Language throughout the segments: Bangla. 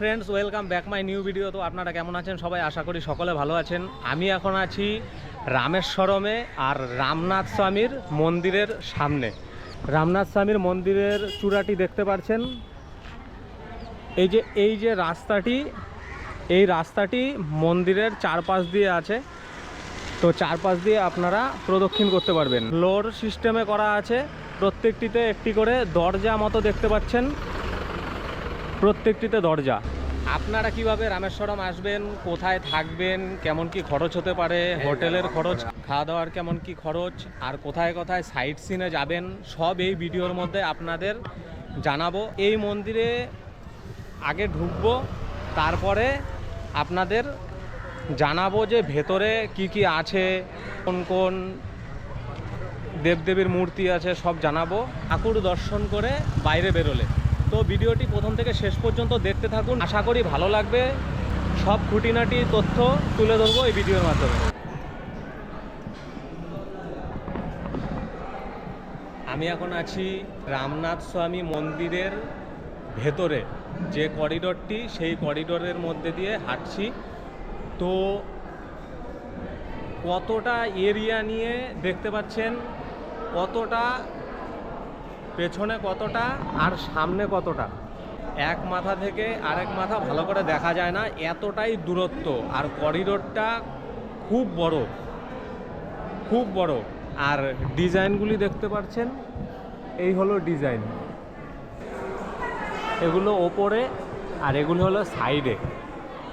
Friends welcome back my new video তো আপনারা কেমন আছেন? সবাই আশা করি সকলে ভালো আছেন। আমি এখন আছি রামেশ্বরমে আর রামনাথ স্বামীর মন্দিরের সামনে। রামনাথ স্বামীর মন্দিরের চূড়াটি দেখতে পাচ্ছেন এই যে এই যে রাস্তাটি, এই রাস্তাটি মন্দিরের চারপাশ দিয়ে আছে। তো চারপাশ দিয়ে আপনারা প্রদক্ষিণ করতে পারবেন। ফ্লোর সিস্টেমে করা আছে। প্রত্যেকটিতে একটি করে দরজা মতো দেখতে পাচ্ছেন। প্রত্যেকটিতে দরজা। আপনারা কীভাবে রামেশ্বরম আসবেন, কোথায় থাকবেন, কেমন কি খরচ হতে পারে, হোটেলের খরচ খাওয়া দাওয়ার কেমন কি খরচ, আর কোথায় কোথায় সাইট সিনে যাবেন, সব এই ভিডিওর মধ্যে আপনাদের জানাব। এই মন্দিরে আগে ঢুকবো, তারপরে আপনাদের জানাব যে ভেতরে কি কি আছে, কোন কোন দেবদেবীর মূর্তি আছে, সব জানাব। ঠাকুর দর্শন করে বাইরে বেরোলে। তো ভিডিওটি প্রথম থেকে শেষ পর্যন্ত দেখতে থাকুন। আশা করি ভালো লাগবে। সব খুঁটিনাটি তথ্য তুলে ধরবো এই ভিডিওর মাধ্যমে। আমি এখন আছি রামনাথ স্বামী মন্দিরের ভেতরে। যে করিডোরটি, সেই করিডোরের মধ্যে দিয়ে হাঁটছি। তো কতটা এরিয়া নিয়ে দেখতে পাচ্ছেন, কতটা পেছনে কতটা আর সামনে কতটা? এক মাথা থেকে আরেক মাথা ভালো করে দেখা যায় না, এতটাই দূরত্ব। আর করিডোরটা খুব বড় খুব বড়। আর ডিজাইনগুলি দেখতে পাচ্ছেন? এই হলো ডিজাইন। এগুলো ওপরে আর এগুলো হলো সাইডে।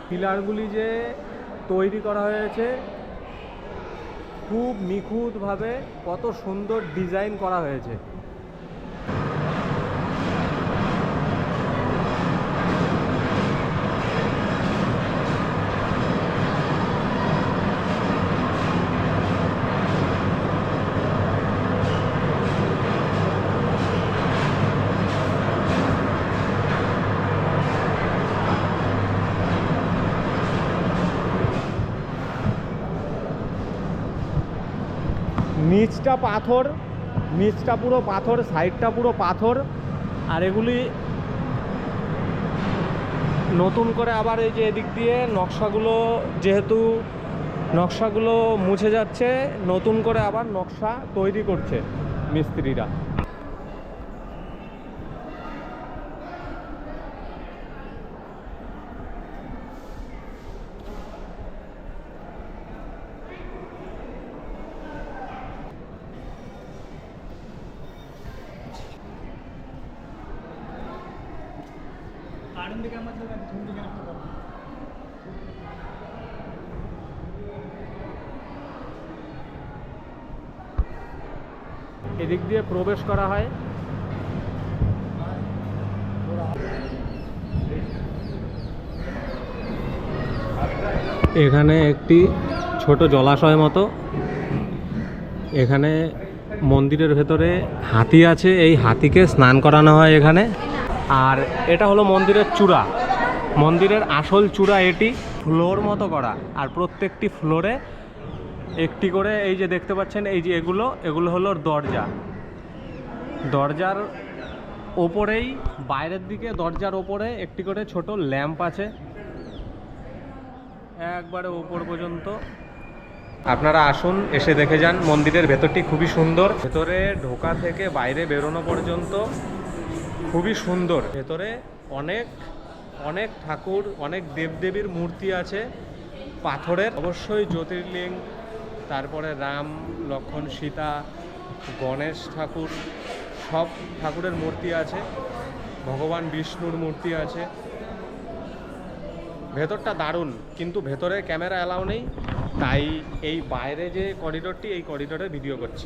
পিলারগুলি যে তৈরি করা হয়েছে, খুব নিখুঁতভাবে কত সুন্দর ডিজাইন করা হয়েছে। নিচটা পাথর, নিচটা পুরো পাথর, সাইডটা পুরো পাথর। আর এগুলি নতুন করে আবার এই যে এদিক দিয়ে নকশাগুলো যেহেতু নকশাগুলো মুছে যাচ্ছে, নতুন করে আবার নকশা তৈরি করছে মিস্ত্রিরা। এদিক দিয়ে প্রবেশ করা হয়। এখানে একটি ছোট জলাশয় মতো। এখানে মন্দিরের ভেতরে হাতি আছে, এই হাতিকে স্নান করানো হয় এখানে। আর এটা হলো মন্দিরের চূড়া। মন্দিরের আসল চূড়া এটি, ফ্লোর মতো করা। আর প্রত্যেকটি ফ্লোরে একটি করে এই যে দেখতে পাচ্ছেন, এই যে এগুলো এগুলো হলো দরজা। দরজার ওপরেই, বাইরের দিকে দরজার ওপরে একটি করে ছোট ল্যাম্প আছে। একবারে ওপর পর্যন্ত। আপনারা আসুন, এসে দেখে যান। মন্দিরের ভেতরটি খুবই সুন্দর। ভেতরে ঢোকা থেকে বাইরে বেরোনো পর্যন্ত খুবই সুন্দর। ভেতরে অনেক অনেক ঠাকুর, অনেক দেবদেবীর মূর্তি আছে। পাথরের অবশ্যই জ্যোতির্লিঙ্গ তারপরে রাম, লক্ষণ, সীতা, গণেশ ঠাকুর, সব ঠাকুরের মূর্তি আছে। ভগবান বিষ্ণুর মূর্তি আছে। ভেতরটা দারুণ, কিন্তু ভেতরে ক্যামেরা অ্যালাউ নেই। তাই এই বাইরে যে করিডোরটি, এই করিডোরে ভিডিও করছি।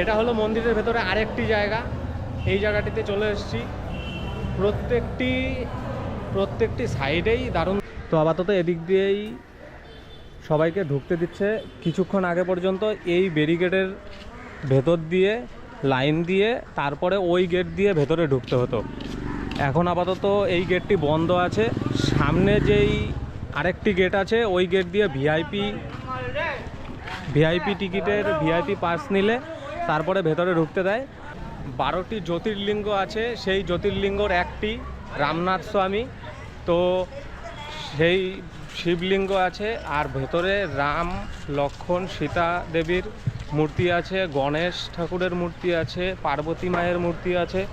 এটা হলো মন্দিরের ভেতরে আরেকটি জায়গা। এই জায়গাটিতে চলে এসেছি। প্রত্যেকটি প্রত্যেকটি সাইডেই দারুণ তো আপাতত এদিক দিয়েই সবাইকে ঢুকতে দিচ্ছে। কিছুক্ষণ আগে পর্যন্ত এই ব্যারিকেডের ভেতর দিয়ে, লাইন দিয়ে, তারপরে ওই গেট দিয়ে ভেতরে ঢুকতে হতো। এখন আপাতত এই গেটটি বন্ধ আছে। সামনে যেই আরেকটি গেট আছে, ওই গেট দিয়ে ভিআইপি ভিআইপি টিকিটের ভিআইপি পাস নিলে তারপরে ভেতরে ঢুকতে দেয়। বারোটি জ্যোতির্লিঙ্গ আছে, সেই জ্যোতির্লিঙ্গর একটি রামনাথ স্বামী। তো সেই শিবলিঙ্গ আছে, আর ভেতরে রাম, লক্ষণ, সীতা দেবীর মূর্তি আছে, গণেশ ঠাকুরের মূর্তি আছে, পার্বতী মায়ের মূর্তি আছে,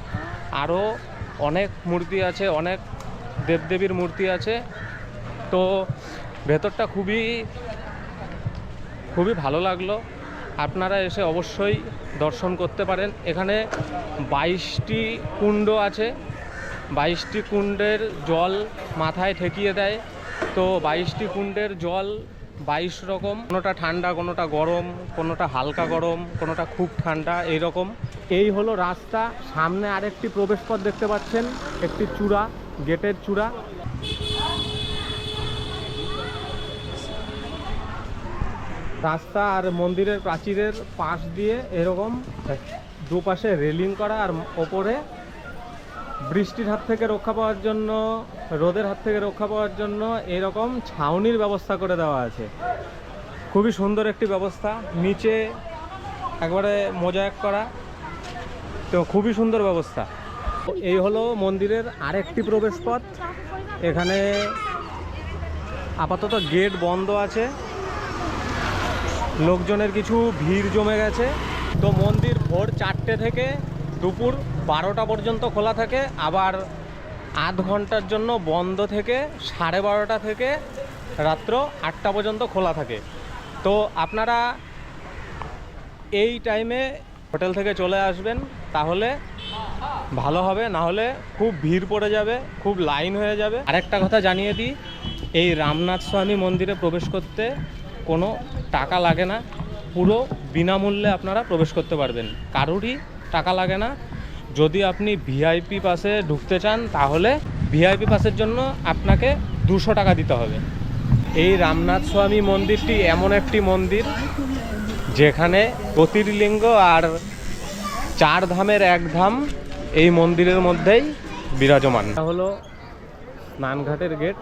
আরও অনেক মূর্তি আছে, অনেক দেবদেবীর মূর্তি আছে। তো ভেতরটা খুবই খুবই ভালো লাগল। আপনারা এসে অবশ্যই দর্শন করতে পারেন। এখানে বাইশটি কুণ্ড আছে। বাইশটি কুণ্ডের জল মাথায় ঠেকিয়ে দেয়। তো বাইশটি কুণ্ডের জল বাইশ রকম, কোনোটা ঠান্ডা, কোনোটা গরম, কোনোটা হালকা গরম, কোনোটা খুব ঠান্ডা এই রকম এই হলো রাস্তা। সামনে আরেকটি প্রবেশপথ দেখতে পাচ্ছেন। একটি চূড়া, গেটের চূড়া। রাস্তা আর মন্দিরের প্রাচীরের পাশ দিয়ে এরকম দুপাশে রেলিং করা আর ওপরে বৃষ্টির হাত থেকে রক্ষা পাওয়ার জন্য, রোদের হাত থেকে রক্ষা পাওয়ার জন্য এরকম ছাউনির ব্যবস্থা করে দেওয়া আছে। খুবই সুন্দর একটি ব্যবস্থা। নিচে একবারে মোজায়েক করা। তো খুবই সুন্দর ব্যবস্থা। এই হলো মন্দিরের আরেকটি প্রবেশপথ। এখানে আপাতত গেট বন্ধ আছে। লোকজনের কিছু ভিড় জমে গেছে। তো মন্দির ভোর চারটে থেকে দুপুর বারোটা পর্যন্ত খোলা থাকে। আবার আধ ঘণ্টার জন্য বন্ধ থেকে সাড়ে বারোটা থেকে রাত্র আটটা পর্যন্ত খোলা থাকে। তো আপনারা এই টাইমে হোটেল থেকে চলে আসবেন, তাহলে ভালো হবে। না হলে খুব ভিড় পড়ে যাবে, খুব লাইন হয়ে যাবে। আরেকটা কথা জানিয়ে দিই, এই রামনাথ স্বামী মন্দিরে প্রবেশ করতে কোনো টাকা লাগে না, পুরো বিনামূল্যে আপনারা প্রবেশ করতে পারবেন। কারোরই টাকা লাগে না। যদি আপনি ভিআইপি পাসে ঢুকতে চান, তাহলে ভিআইপি পাসের জন্য আপনাকে দুশো টাকা দিতে হবে। এই রামনাথ স্বামী মন্দিরটি এমন একটি মন্দির, যেখানে জ্যোতির্লিঙ্গ আর চার ধামের এক ধাম এই মন্দিরের মধ্যেই বিরাজমান। হলো স্নানঘাটের গেট।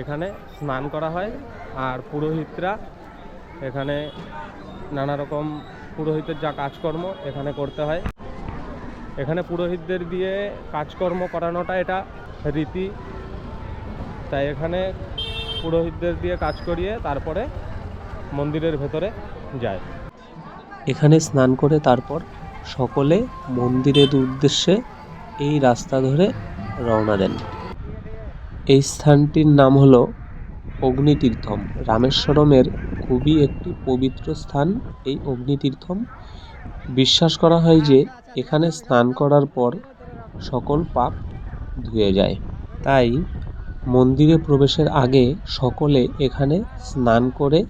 এখানে স্নান করা হয়। আর পুরোহিতরা এখানে নানা রকম পুরোহিতের যা কাজকর্ম এখানে করতে হয়। এখানে পুরোহিতদের দিয়ে কাজকর্ম করানোটা এটা রীতি। তাই এখানে পুরোহিতদের দিয়ে কাজ করিয়ে তারপরে মন্দিরের ভেতরে যায়। এখানে স্নান করে তারপর সকলে মন্দিরের উদ্দেশ্যে এই রাস্তা ধরে রওনা দেন। এই স্থানটির নাম হলো অগ্নিতীর্থম। রামেশ্বরমের খুবই একটি পবিত্র স্থান এই অগ্নিতীর্থম। বিশ্বাস করা হয় যে, এখানে স্নান করার পর সকল পাপ ধুয়ে যায়। তাই মন্দিরে প্রবেশের আগে সকলে এখানে স্নান করে,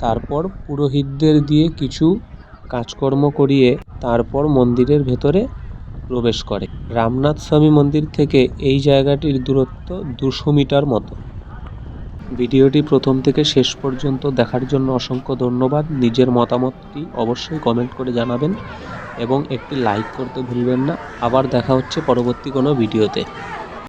তারপর পুরোহিতদের দিয়ে কিছু কাজকর্ম করিয়ে তারপর মন্দিরের ভেতরে প্রবেশ করে। রামনাথ স্বামী মন্দির থেকে এই জায়গাটির দূরত্ব দুশো মিটার মতো। ভিডিওটি প্রথম থেকে শেষ পর্যন্ত দেখার জন্য অসংখ্য ধন্যবাদ। নিজের মতামতটি অবশ্যই কমেন্ট করে জানাবেন এবং একটি লাইক করতে ভুলবেন না। আবার দেখা হচ্ছে পরবর্তী কোনো ভিডিওতে।